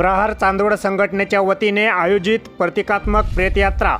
प्रहार चांदवड संघटनेच्या वतीने आयोजित प्रतिकात्मक प्रेतयात्रा.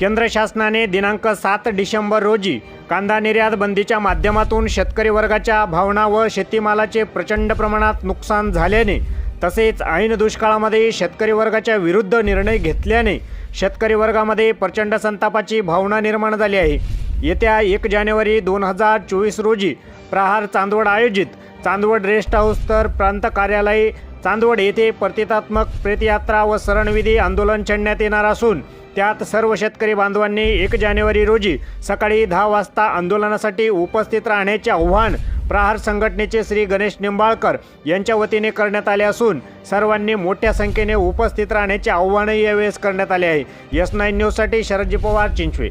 केंद्र शासनाने दिनांक सात डिसेंबर रोजी कांदा निर्यात बंदीच्या माध्यमातून शेतकरी वर्गाच्या भावना व शेतीमालाचे प्रचंड प्रमाणात नुकसान झाल्याने तसेच ऐन दुष्काळामध्ये शेतकरी वर्गाच्या विरुद्ध निर्णय घेतल्याने शेतकरी वर्गामध्ये प्रचंड संतापाची भावना निर्माण झाली आहे. येत्या एक जानेवारी दोन हजार चोवीस रोजी प्रहार चांदवड आयोजित चांदवड रेस्ट हाऊस तर प्रांत कार्यालय चांदवड येथे प्रतितात्मक प्रेतयात्रा व सरणविधी आंदोलन छेडण्यात येणार असून त्यात सर्व शेतकरी बांधवांनी एक जानेवारी रोजी सकाळी दहा वाजता आंदोलनासाठी उपस्थित राहण्याचे आव्हान प्रहार संघटनेचे श्री गणेश निंबाळकर यांच्या वतीने करण्यात आले असून सर्वांनी मोठ्या संख्येने उपस्थित राहण्याचे आव्हानही यावेळेस करण्यात आले आहे. एस नाईन न्यूजसाठी शरदजी पवार चिंचवे.